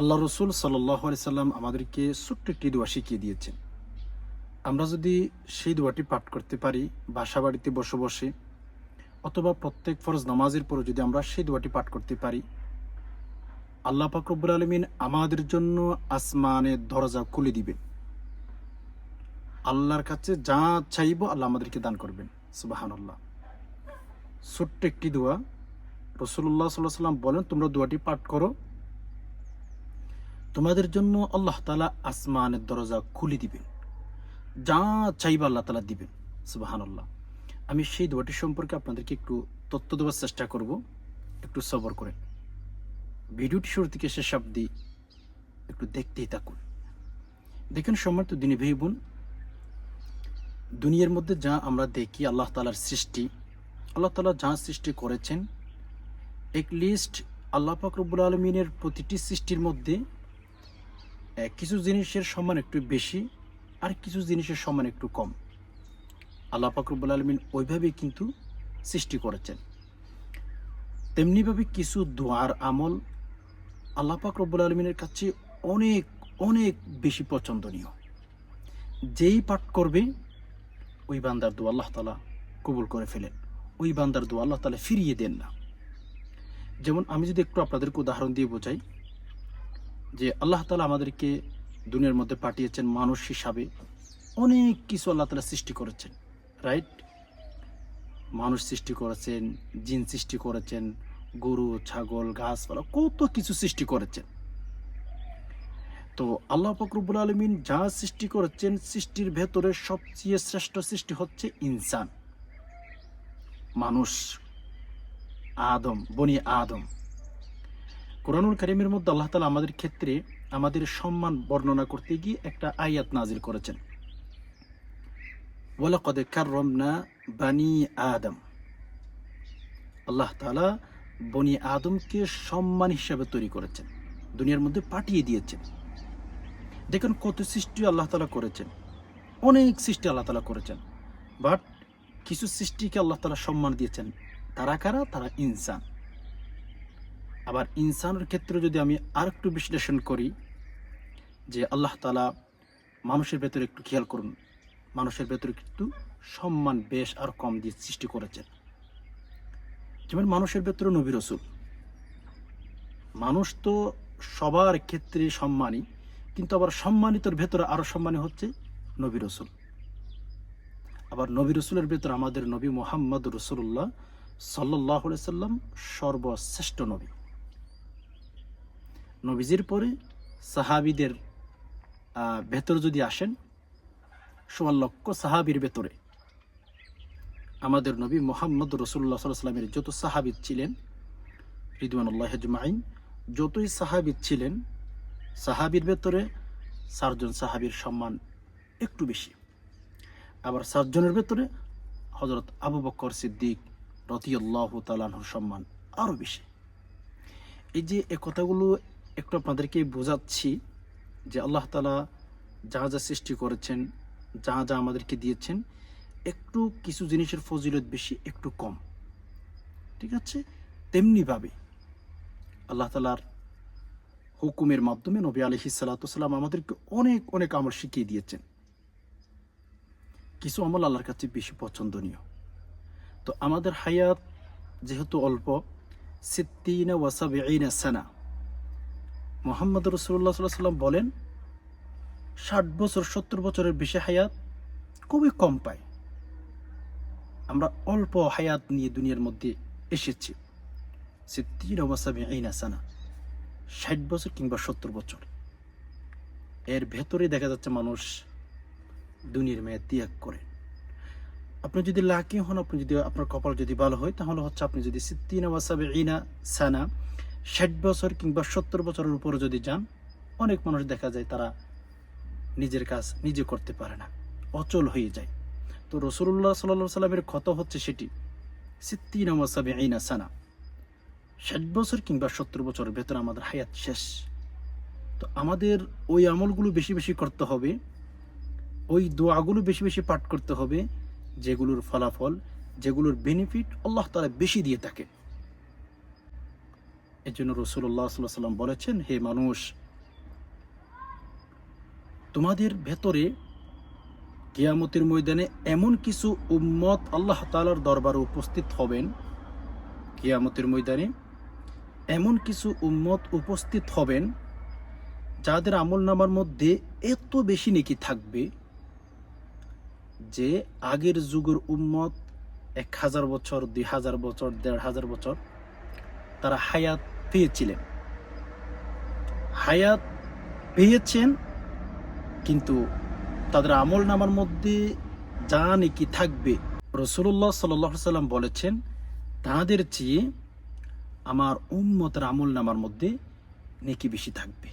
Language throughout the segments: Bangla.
আল্লাহ রসুল সাল্লি সাল্লাম আমাদেরকে ছোট্ট একটি দোয়া শিখিয়ে দিয়েছেন। আমরা যদি সেই দোয়াটি পাঠ করতে পারি, বাসা বাড়িতে বসে বসে, অথবা প্রত্যেক ফরজ নামাজের পরে যদি আমরা সেই দোয়াটি পাঠ করতে পারি, আল্লাহ ফাকরবুল আলমিন আমাদের জন্য আসমানের দরজা খুলে দিবেন। আল্লাহর কাছে যা চাইব আল্লাহ আমাদেরকে দান করবেন। সুবাহান আল্লাহ ছোট্ট একটি দোয়া। রসুল্লাহ সাল্লাহ সাল্লাম বলেন, তোমরা দোয়াটি পাঠ করো। তোমাদের জন্য আল্লাহ তালা আসমানের দরজা খুলে দিবেন। যা চাইবা আল্লাহ তালা দিবেন। সুবাহান আল্লাহ আমি সেই দোয়াটি সম্পর্কে আপনাদেরকে একটু তথ্য দেওয়ার চেষ্টা করব। একটু সবর করে ভিডিওটি শুরু থেকে শেষ অব্দি একটু দেখতেই থাকুন। দেখেন, সম্মানিত দিনী ভাই বোন, দুনিয়ার মধ্যে যা আমরা দেখি, আল্লাহ তালার সৃষ্টি, আল্লাহ তালা যা সৃষ্টি করেছেন এক লিস্ট আল্লাহ পাকরবুল আলমিনের প্রতিটি সৃষ্টির মধ্যে কিছু জিনিসের সম্মান একটু বেশি আর কিছু জিনিসের সম্মান একটু কম। আল্লাহ পাকরবুল আলমিন ওইভাবেই কিন্তু সৃষ্টি করেছেন। তেমনিভাবে কিছু দোয়ার আমল আল্লাহ পাক রব্বুল আলমিনের কাছে অনেক অনেক বেশি পছন্দনীয়। যেই পাঠ করবে, ওই বান্দার দোয়া আল্লাহ তালা কবুল করে ফেলেন। ওই বান্দার দোয়া আল্লাহ তালা ফিরিয়ে দেন না। যেমন আমি যদি একটু আপনাদেরকে উদাহরণ দিয়ে বোঝাই যে আল্লাহ তালা আমাদেরকে দুনিয়ার মধ্যে পাঠিয়েছেন মানুষ হিসাবে অনেক কিছু আল্লাহ তালা সৃষ্টি করেছেন রাইট মানুষ সৃষ্টি করেছেন, জিন সৃষ্টি করেছেন, গরু, ছাগল, গাছপালা, কত কিছু সৃষ্টি করেছেন। তো আল্লাহ ফকরবুল আলমিন যা সৃষ্টি করেছেন, সৃষ্টির ভেতরে সবচেয়ে শ্রেষ্ঠ সৃষ্টি হচ্ছে ইনসান। মানুষ, আদম, বনি আদম। কোরআনুল করিমের মধ্যে আল্লাহ তালা আমাদের ক্ষেত্রে আমাদের সম্মান বর্ণনা করতে গিয়ে একটা আয়াত নাজির করেছেন। ওয়ালাকদ কাররমনা বানি আদম। আল্লাহ তাআলা বনি আদমকে সম্মান হিসাবে তৈরি করেছেন, দুনিয়ার মধ্যে পাঠিয়ে দিয়েছেন। দেখুন কত সৃষ্টি আল্লাহ তালা করেছেন, অনেক সৃষ্টি আল্লাহ তালা করেছেন, বাট কিছু সৃষ্টিকে আল্লাহ তালা সম্মান দিয়েছেন, তারা কারা? তারা ইনসান। আবার ইনসানের ক্ষেত্রে যদি আমি আর একটু বিশ্লেষণ করি, যে আল্লাহ তালা মানুষের ভেতরে একটু খেয়াল করুন, মানুষের ভেতরে কিন্তু সম্মান, বেশ আর কম দিয়ে সৃষ্টি করেছেন। যেমন মানুষের ভেতরে নবী রসুল। মানুষ তো সবার ক্ষেত্রে সম্মানী, কিন্তু আবার সম্মানিতর ভেতরে আরও সম্মানী হচ্ছে নবী রসুল। আবার নবী রসুলের ভেতরে আমাদের নবী মোহাম্মদ রসুল্লাহ সাল্লাহ সাল্লাম সর্বশ্রেষ্ঠ নবী। নবীজির পরে সাহাবিদের ভেতরে যদি আসেন সোয়া লক্ষ সাহাবির ভেতরে। আমাদের নবী মোহাম্মদ রসুল্লাহ সাল্লামের যত সাহাবিদ ছিলেন, রিদওয়ানুল্লাহ আজমাইন, যতই সাহাবিদ ছিলেন, সাহাবির ভেতরে চারজন সাহাবির সম্মান একটু বেশি। আবার সাতজনের ভেতরে হজরত আবু বকর সিদ্দিক রতিউল্লাহ তালাহুর সম্মান আরও বেশি। এই যে এ কথাগুলো একটু আপনাদেরকে বোঝাচ্ছি যে আল্লাহ তালা যা যা সৃষ্টি করেছেন, যা যা আমাদেরকে দিয়েছেন, একটু কিছু জিনিসের ফজিলত বেশি, একটু কম। ঠিক আছে? তেমনিভাবে আল্লাহ তালার হুকুমের মাধ্যমে নবী আলহি সাল্লাম আমাদেরকে অনেক অনেক আমল শিখিয়ে দিয়েছেন। কিছু আমল আল্লাহর কাছে বেশি পছন্দনীয়। তো আমাদের হায়াত যেহেতু অল্প সিদ্দিনা ওয়াসাবিনা সানা মোহাম্মদ রসুল্লাহ সাল্লাহ সাল্লাম বলেন, ষাট বছর, সত্তর বছরের বেশি হায়াত খুবই কম পায়। আমরা অল্প হায়াত নিয়ে দুনিয়ার মধ্যে এসেছি। সিদ্দিন ওয়াসাবি আইনা সানা, ষাট বছর কিংবা সত্তর বছর। এর ভেতরে দেখা যাচ্ছে মানুষ দুনিয়ার মেয়ে ত্যাগ করে। আপনি যদি লাকি হন, আপনি যদি, আপনার কপাল যদি ভালো হয়, তাহলে হচ্ছে আপনি যদি সিদ্দিন ওয়াসাবি আইনা সানা ষাট বছর কিংবা সত্তর বছরের উপরে যদি যান, অনেক মানুষ দেখা যায় তারা নিজের কাজ নিজে করতে পারে না, অচল হয়ে যায়। তো রসুল্লাহ সাল্লা সাল্লামের ক্ষত হচ্ছে সেটি সিদ্দিন ওয়াসাবি আইনা সানা। ষাট বছর কিংবা সত্তর বছরের ভেতরে আমাদের হায়াত শেষ। তো আমাদের ওই আমলগুলো বেশি বেশি করতে হবে, ওই দোয়াগুলো বেশি বেশি পাঠ করতে হবে, যেগুলোর ফলাফল, যেগুলোর বেনিফিট আল্লাহ তালা বেশি দিয়ে থাকে। এর জন্য রসুল্লাহ সাল্লাম বলেছেন, হে মানুষ, তোমাদের ভেতরে কিয়ামতের ময়দানে এমন কিছু উম্মত আল্লাহ তালার দরবারে উপস্থিত হবেন, কিয়ামতের ময়দানে এমন কিছু উম্মত উপস্থিত হবেন, যাদের আমল নামার মধ্যে এত বেশি নেকি থাকবে যে আগের যুগের উম্মত এক হাজার বছর, দুই হাজার বছর, দেড় হাজার বছর, তারা হায়াত পেয়েছিলেন। হায়াত পেয়েছেন, কিন্তু তাদের আমল নামার মধ্যে যা নাকি থাকবে রসুল্লাহ সাল্লাহ সাল্লাম বলেছেন, তাদের চেয়ে আমার উম্মতের আমল নামার মধ্যে নেকি বেশি থাকবে,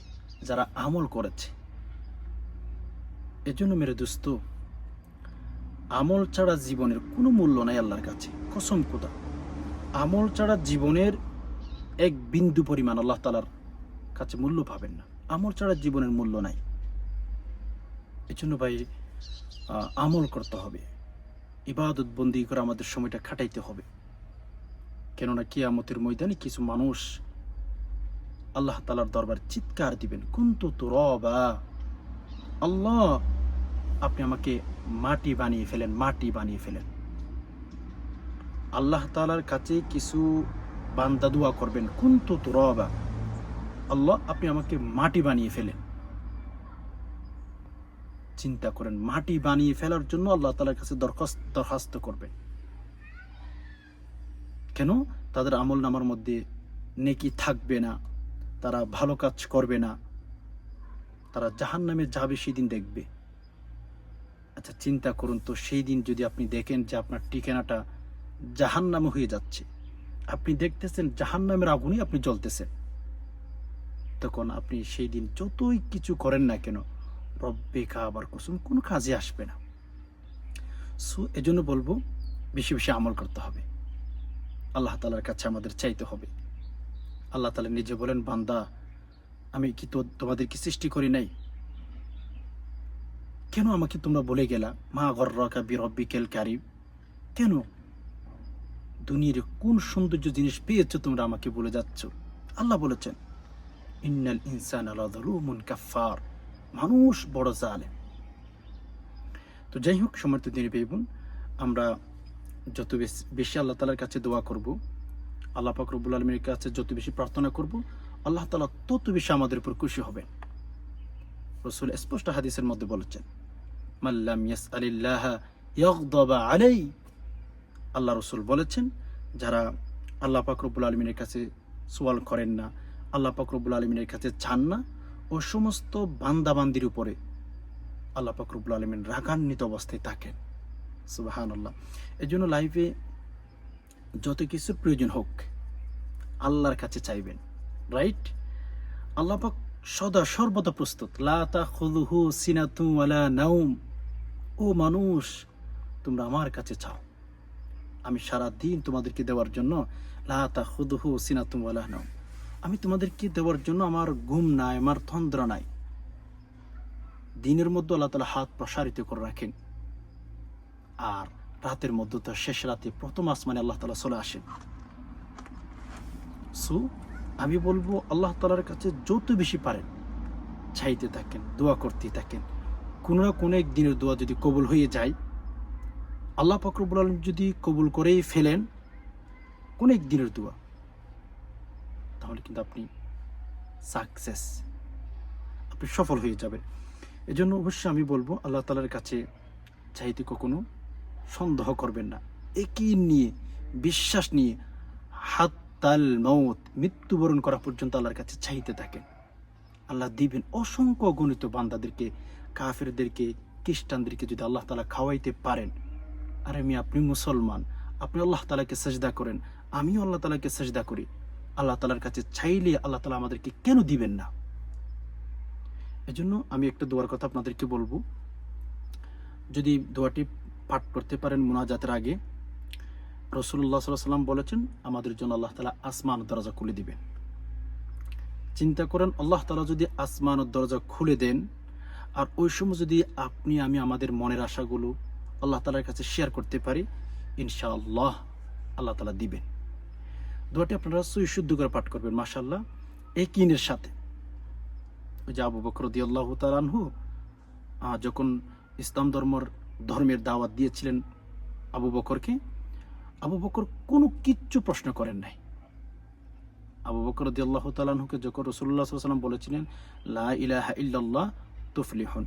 যারা আমল করেছে। এজন্য মেরে দোস্ত, আমল ছাড়া জীবনের কোনো মূল্য নাই আল্লাহর কাছে, কসম কোথা আমল ছাড়া জীবনের এক বিন্দু পরিমাণ আল্লাহ তালার কাছে মূল্য পাবেন না। আমল ছাড়া জীবনের মূল্য নাই। এজন্য ভাই আমল করতে হবে। ইবাদত বন্দি করে আমাদের সময়টা খাটাইতে হবে। কেননা কিয়ামতের ময়দানে কিছু মানুষ আল্লাহ তালার দরবার চিৎকার দিবেন, কুন্তু তো রবা আল্লাহ, আপনি আমাকে মাটি বানিয়ে ফেলেন, মাটি বানিয়ে ফেলেন। আল্লাহ তালার কাছে কিছু বান্দা দোয়া করবেন তো রবা আল্লাহ আপনি আমাকে মাটি বানিয়ে ফেলেন। চিন্তা করেন, মাটি বানিয়ে ফেলার জন্য আল্লাহ তালার কাছে দরখাস্ত দরখাস্ত করবেন। কেন? তাদের আমল নামার মধ্যে নেকি থাকবে না, তারা ভালো কাজ করবে না, তারা জাহান নামে যাবে সেদিন দেখবে। আচ্ছা চিন্তা করুন তো, সেই দিন যদি আপনি দেখেন যে আপনার ঠিকানাটা নামে হয়ে যাচ্ছে। আপনি দেখতেছেন জাহান নামের আগুনে আপনি জ্বলতেছেন। তখন আপনি সেই দিন যতই কিছু করেন না কেন রব্বে আবার কুসুম কোনো কাজে আসবে না। সো এজন্য বলব, বেশি বেশি আমল করতে হবে। আল্লাহ তালার কাছে আমাদের চাইতে হবে। আল্লাহ তালা নিজে বলেন, বান্দা, আমি কি তো তোমাদেরকে সৃষ্টি করি নাই? কেন আমাকে তোমরা বলে গেলা, মা গর্রকা বিরব্বিকেল কারিব কেন? দুনিয়ার কোন সৌন্দর্য জিনিস পেয়েছ তোমরা আমাকে বলে যাচ্ছ? আল্লাহ বলেছেন, ইন্নাল ইনসান আলাদুমুন কাফার মানুষ বড় জালেম। তো যাই হোক সমর্থ দিনী বেবুন আমরা যত বেশ- আল্লাহ তালার কাছে দোয়া করব, আল্লাহ পাক আলমীর কাছে যত বেশি প্রার্থনা করব, আল্লাহ তালা তত বেশি আমাদের উপর খুশি হবেন। রসুল স্পষ্ট হাদিসের মধ্যে বলেছেন মাল্লাম ইয়াস আলিল্লাহ আলাই আল্লাহ রসুল বলেছেন যারা আল্লাহ পাক রব্বুল আলমিনের কাছে সোয়াল করেন না, আল্লাহ পাক রব্বুল আলমিনের কাছে চান না, ও সমস্ত বান্দাবান্দির উপরে আল্লাহ পাক রব্বুল আলমিন রাগান্বিত অবস্থায় থাকেন। সুবাহান আল্লাহ এই জন্য লাইফে যত কিছুর প্রয়োজন হোক, আল্লাহর কাছে চাইবেন, রাইট? আল্লাহ পাক সদা সর্বদা প্রস্তুত। লা তাখুযুহু সিনাতু ওয়ালা নাউম ও মানুষ, তোমরা আমার কাছে চাও। আমি সারা দিন তোমাদেরকে দেওয়ার জন্য, লা তাখুযুহু সিনাতু ওয়ালা নাউম আমি তোমাদেরকে দেওয়ার জন্য আমার ঘুম নাই, আমার তন্দ্রা নাই। দিনের মধ্যে আল্লাহ তালা হাত প্রসারিত করে রাখেন। আর রাতের মধ্যে তো শেষ রাতে প্রথম আসমানে আল্লাহ তালা চলে আসেন। সো, আমি বলব আল্লাহ তালার কাছে যত বেশি পারেন, চাইতে থাকেন, দোয়া করতে থাকেন। কোনো না কোনো এক দিনের দোয়া যদি কবুল হয়ে যায় আল্লাহ ফকরবুল আলম যদি কবুল করেই ফেলেন, কোন এক দিনের দোয়া? তাহলে কিন্তু আপনি সাকসেস আপনি সফল হয়ে যাবেন। এজন্য অবশ্যই আমি বলব, আল্লাহ তালার কাছে চাইতে কখনো সন্দেহ করবেন না। একই নিয়ে, বিশ্বাস নিয়ে হাত তাল মৌত মৃত্যুবরণ করা পর্যন্ত আল্লাহর কাছে চাইতে থাকেন। আল্লাহ দিবেন অসংখ্য গণিত বান্দাদেরকে, কাফেরদেরকে, খ্রিস্টানদেরকে যদি আল্লাহ তালা খাওয়াইতে পারেন। আর আমি আপনি মুসলমান। আপনি আল্লাহ তালাকে সেজদা করেন। আমিও আল্লাহ তালাকে সেজদা করি। আল্লাহ তালার কাছে চাইলে আল্লাহ তালা আমাদেরকে কেন দিবেন না? এজন্য আমি একটা দোয়ার কথা আপনাদেরকে বলব। যদি দোয়াটি পাঠ করতে পারেন মোনাজাতের আগে রসুল্লাহ সাল্লাহ সাল্লাম বলেছেন, আমাদের জন্য আল্লাহ তালা আসমান দরজা খুলে দিবেন। চিন্তা করেন, আল্লাহ তালা যদি আসমান দরজা খুলে দেন, আর ওই সময় যদি আপনি, আমি, আমাদের মনের আশাগুলো আল্লাহ তালার কাছে শেয়ার করতে পারি, ইনশাআল্লাহ আল্লাহ তালা দিবেন। দোয়াটি আপনারা সুই শুদ্ধ করে পাঠ করবেন মাশাল্লাহ এই কিনের সাথে ওই যে আবু বকর দি আল্লাহ তালানহু যখন ইসলাম ধর্মর ধর্মের দাওয়াত দিয়েছিলেন আবু বকরকে, আবু বকর কোনো কিচ্ছু প্রশ্ন করেন নাই। আবু বকর দিয়াল্লাহ তালাহুকে যখন রসুল্লাহ সাল্লাম বলেছিলেন, লা ইলাহা ইল্লাল্লাহ তুফলিহন।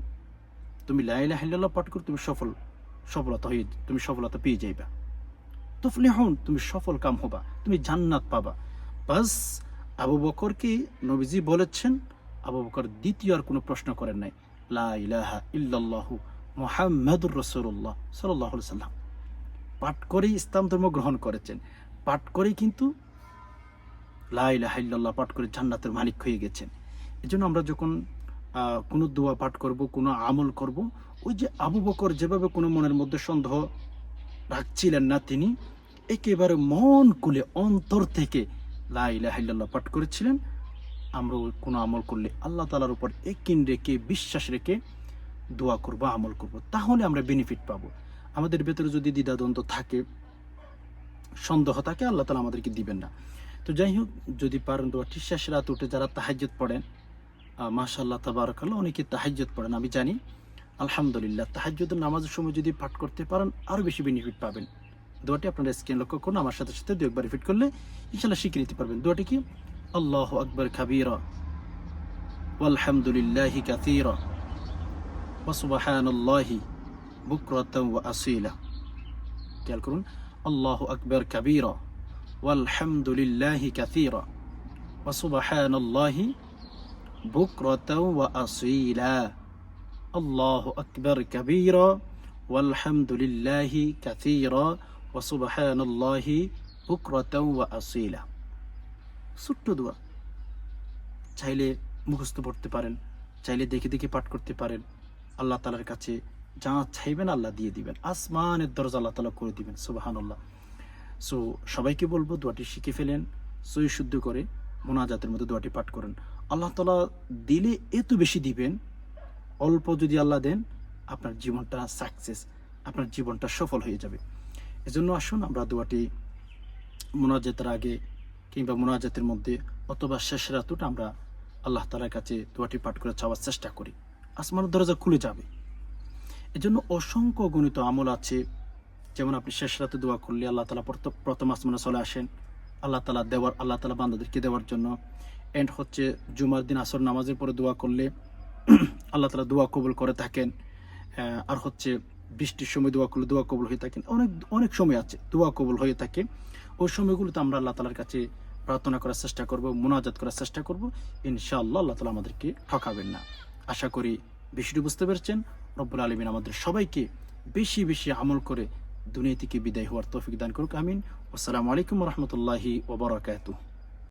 তুমি লা ইলাহা পাঠ করে, তুমি সফল। সফলতা হয়ে তুমি সফলতা পেয়ে যাইবা। তুফলিহন, তুমি সফল কাম হবা, তুমি জান্নাত পাবা। বাস, আবু বকরকে নবীজি বলেছেন, আবু বকর দ্বিতীয় আর কোনো প্রশ্ন করেন নাই। লা ইলাহা ইল্লাল্লাহু মুহাম্মাদুর রাসূলুল্লাহ সাল্লাল্লাহু সাল্লাম। পাঠ করেই ইসলাম ধর্ম গ্রহণ করেছেন। পাঠ করেই কিন্তু লা ইলাহা ইল্লাল্লাহ পাঠ করে জান্নাতের মালিক হয়ে গেছেন। এজন্য আমরা যখন কোনো দোয়া পাঠ করব, কোনো আমল করব। ওই যে আবু বকর যেভাবে কোনো মনের মধ্যে সন্দেহ রাখছিলেন না তিনি, একেবারে মন খুলে অন্তর থেকে লা ইলাহা ইল্লাল্লাহ পাঠ করেছিলেন। আমরা কোনো আমল করলে আল্লাহ তালার উপর একিন রেখে, বিশ্বাস রেখে দোয়া করব, আমল করব। তাহলে আমরা বেনিফিট পাবো। আমাদের ভেতরে যদি দ্বিধাদ্বন্দ্ব থাকে, সন্দেহ থাকে, আল্লাহ তালা আমাদেরকে দিবেন না। তো যাই হোক, যদি পারেন দোয়াটি, শেষ রাত উঠে যারা তাহাজ্জত পড়েন মাশাল্লাহ তাবারকাল্লাহ, অনেকে তাহাজ্যত পড়েন, আমি জানি। আলহামদুলিল্লাহ তাহাজ্যদের নামাজের সময় যদি পাঠ করতে পারেন আরও বেশি বেনিফিট পাবেন। দোয়াটি আপনারা স্ক্রিন লক্ষ্য করুন, আমার সাথে সাথে দু একবার রিফিট করলে ইনশাল্লাহ শিখে নিতে পারবেন। দোয়াটি কি? আল্লাহ আকবর খাবির আলহামদুলিল্লাহি কাতির ওসুবাহানাল্লাহি বুকরতম ও আসিলা। খেয়াল করুন, আল্লাহ আকবর কাবিরা আলহামদুলিল্লাহি কাতির ওসুবাহানাল্লাহি বুকরতাও ওয়া আসিলা আল্লাহ আকবর কবির ওয়ালহামদুলিল্লাহি কাসির ওয়া সুবহানাল্লাহি বুকরতাও ওয়া আসিলা ছোট্ট চাইলে মুখস্থ পড়তে পারেন, চাইলে দেখে দেখে পাঠ করতে পারেন। আল্লাহ তালার কাছে যা চাইবেন আল্লাহ দিয়ে দিবেন। আসমানের দরজা আল্লাহ তালা করে দিবেন সুবাহান আল্লাহ সো সবাইকে বলব দোয়াটি শিখে ফেলেন, সই শুদ্ধ করে, মোনাজাতের মধ্যে দোয়াটি পাঠ করেন। আল্লাহ তালা দিলে এত বেশি দিবেন, অল্প যদি আল্লাহ দেন, আপনার জীবনটা সাকসেস আপনার জীবনটা সফল হয়ে যাবে। এজন্য আসুন আমরা দোয়াটি মোনাজাতের আগে কিংবা মোনাজাতের মধ্যে অথবা শেষ রাতুটা আমরা আল্লাহ তালার কাছে দোয়াটি পাঠ করে চাওয়ার চেষ্টা করি। আসমানের দরজা খুলে যাবে। এজন্য অসংখ্য গণিত আমল আছে। যেমন আপনি শেষ রাতে দোয়া করলে আল্লাহ তালা প্রথম- আসমানে চলে আসেন। আল্লাহ তালা দেওয়ার আল্লাহ তালা বান্দাদেরকে দেওয়ার জন্য। এন্ড হচ্ছে জুমার দিন আসর নামাজের পরে দোয়া করলে আল্লাহ তালা দোয়া কবুল করে থাকেন। আর হচ্ছে বৃষ্টির সময় দোয়া করলে দোয়া কবুল হয়ে থাকেন অনেক অনেক সময় আছে দোয়া কবুল হয়ে থাকে। ওই সময়গুলোতে আমরা আল্লাহ তালার কাছে প্রার্থনা করার চেষ্টা করব, মোনাজাত করার চেষ্টা করব। ইনশাআল্লাহ আল্লাহ তালা আমাদেরকে ঠকাবেন না। আশা করি বিষয়টি বুঝতে পেরেছেন। রব্বুল আলমিন আমাদের সবাইকে বেশি বেশি আমল করে দুনিয়া থেকে বিদায় হওয়ার তৌফিক দান করুক, আমিন। আসসালামু আলাইকুম রহমতুল্লাহি ওবরাকাতুহ